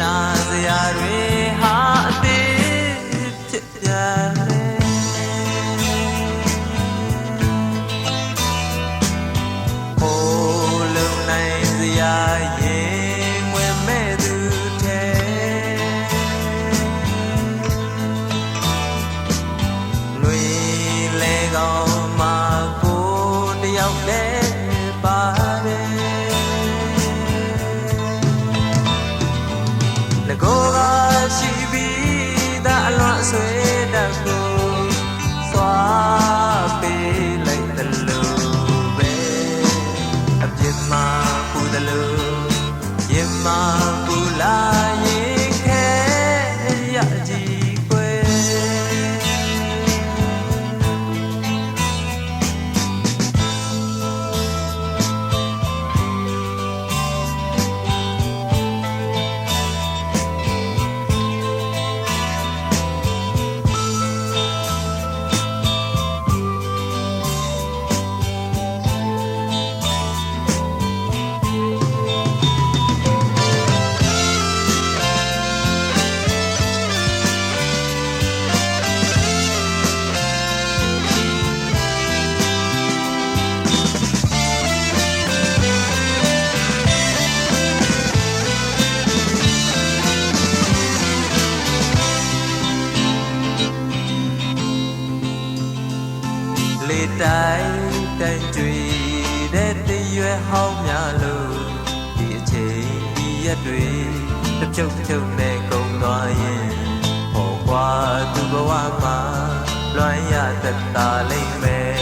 နာစရာတွေ မှာ တိုင်းတိုင်းကြွေတဲ့တရွယ်ဟောင်းများလို့ဒီအချိန်ဒီရက်တွေတစ်ဖြုတ်ဖြုတ်နဲ့ကုန်သွားရင်ဟောကွာသူဘဝမှာလွမ်းရသက်သာလိမ့်မယ်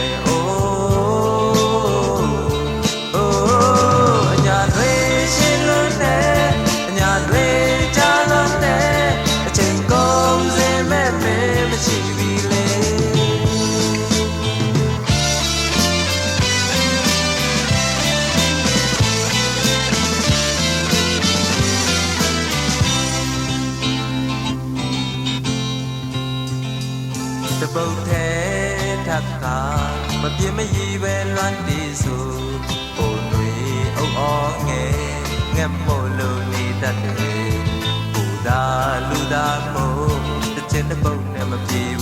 ပ်ခါမပြင်းမရည်ပဲလွမ်းတီးဆိုဟိုတွေအုပ်အောငယ်ငက်မို့လို့နေတတ်တယ်ပူသာလူသာမို့တစ်ချက်တစ်ပုတ်နဲ့မပြေဘူး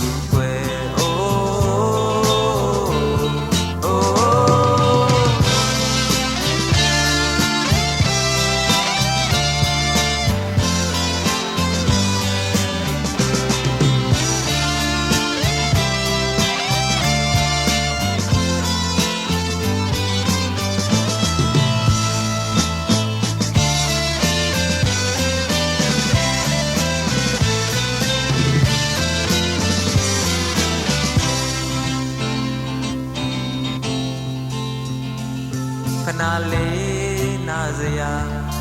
လေးနာစရာ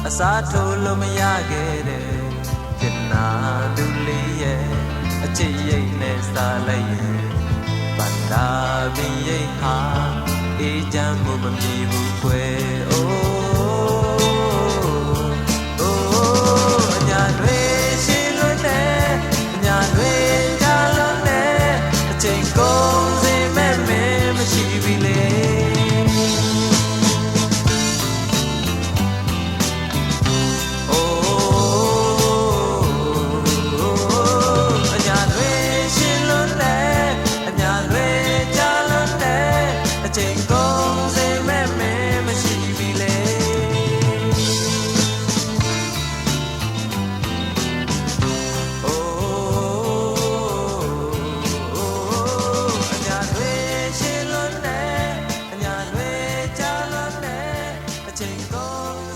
အစားထိုးလို့မရခဲ့တဲ့ကျင်နာသူလေးရဲ့အချစ်ရိတ်နဲ့စားလိုက်ရဲ့ go.